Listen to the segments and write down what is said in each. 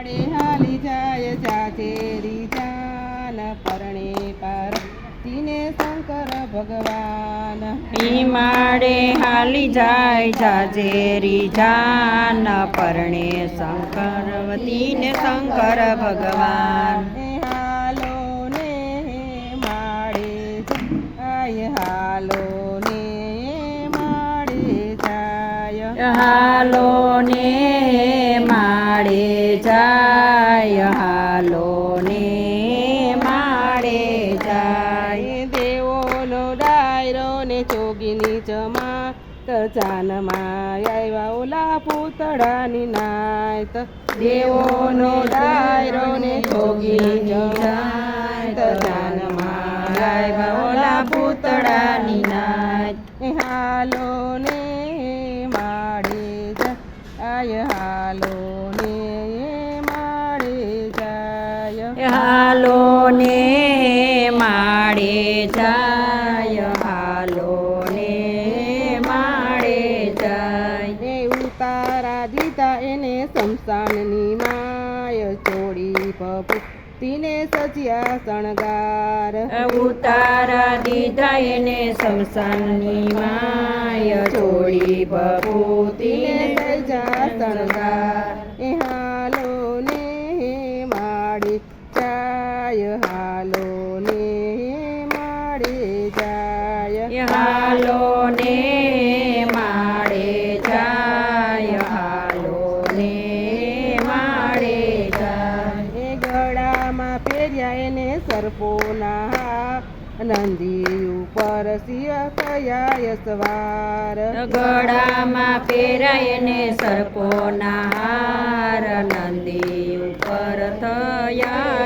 આડે હાલી જાય જાજેરી જાન પરણે પાર. તીને શંકર ભગવાન હિમાડે હાલી જાય જાજેરી જાન પરણે શંકરવતીને શંકર ભગવાન. હાલો ને માડે જાય હાલો ને માડે જાય. હાલો ને જાય હાલો ને માળે જાય. દેવોનો ડાયરો ને ચોગીની જમા જાનમાં આવ્યા ઓલા પૂતળાની નાયત. દેવોનો ડાયરો ને ચોગીની જમાત હાલો ને માડે જાય હાલો ને માડે જાય ઉતારા દીધા એને શમશાનની માય ચોડી પપુ તીને સજ્યા શણગાર. ઉતારા દીધા એને શમશાનની માય છોડી તીને જાય હાલો ને માડે જાય હાલો ને માડે જાય એ ગળામાં પહેર્યા એને સર્પોના. નંદી ઉપર સિંહ કયા સવાર ગળામાં પહેરાય ને સર્પોના હાર નંદી ઉપર થયા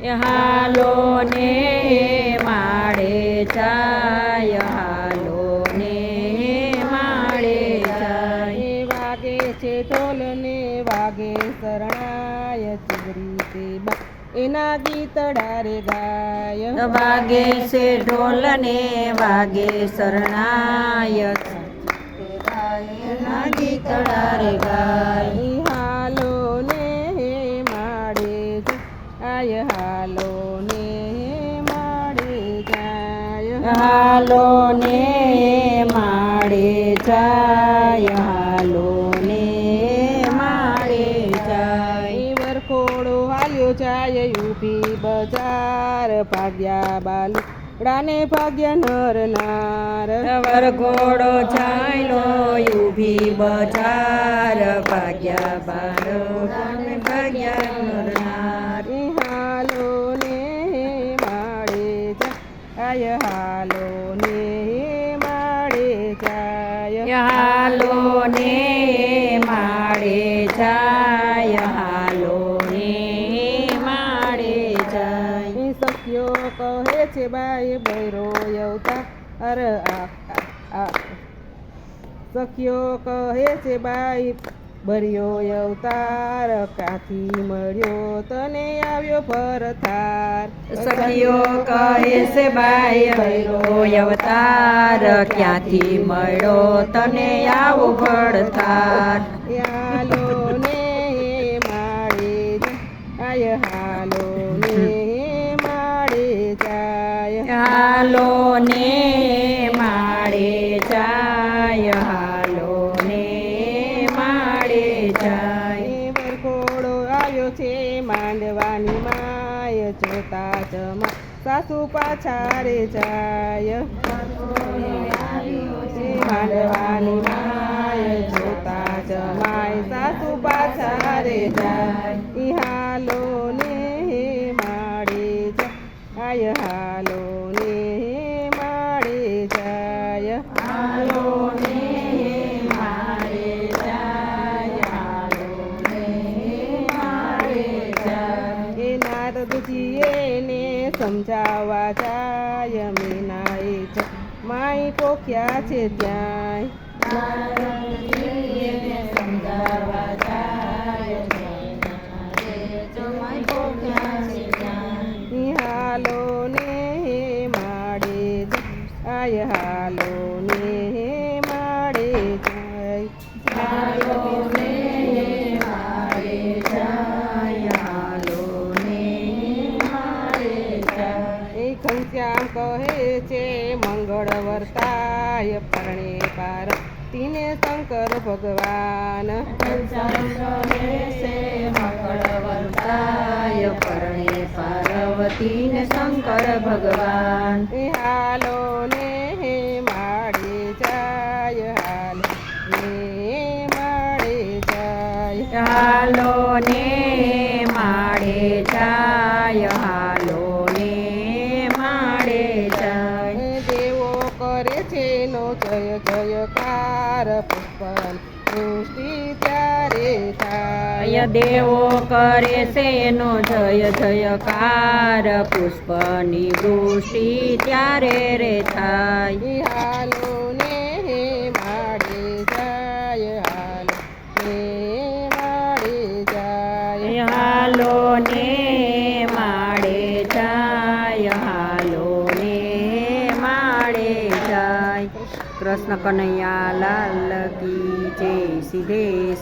હાલો ને માડે જાય હાલો ને માળે જાય વાગે છે ઢોલ ને વાગે શરણાય ચુગરી તે બા એના ગીતડા રે ગાય વાગે છે ઢોલ ને વાગે શરણાય ના ગીતડા ડારે ગાય હાલો ને માડે જાય હાલો ને માડે જાય વરખોડો હાલ્યો જાય ઊભી બજાર ભાગ્યા બાલુ રાને ભાગ્યા નર નાર વરઘોડો છાયલો ઊભી બજાર ભાગ્યા બાર ભાગ્યા નરનાર. છે બાઈ બૈરો યવતા. અર સખ્યો કહે છે બાઈ ભર્યો અવતાર કાથી મળ્યો તને આવ્યો ફરતાર સખીઓ કહે છે બાઈ ભૈરો અવતાર ક્યાંથી મળ્યો તને આવો ભડતાર હાલો ને માળે જાય હાલો ને માળે જાય. ઘોડો આવ્યો છે, માંડવાની માય જોતા જમા સાસુ પાછા રે જાય માંડવાની માય જોતા જમાય સાસુ પાછા રે જાય. હાલો ને માળે જાય હાલો સમજાવવા જાય મીના એ માય પોખ્યા છે ત્યાંય. ઈ હાલો ને હે માડે આય હાલો. મંગળ વર્તાય પરણે પાર તિને શંકર ભગવાન. પરણે પાર્વતી ને શંકર ભગવાન. હાલો ને માડે જાય હાલો ને માડે જાય. હાલો ને કરે છે નો જય જયકાર. પુષ્પન સૃષ્ટિ ત્યારે થાય. દેવો કરે છે એનો જય જયકાર. પુષ્પની વૃષ્ટિ ત્યારે રે થાય. હાલો ને માડે જાય હાલો ને માડે જાય. હાલો ને કૃષ્ણ કનૈયા લાલ કી જય સિદ્ધેશ.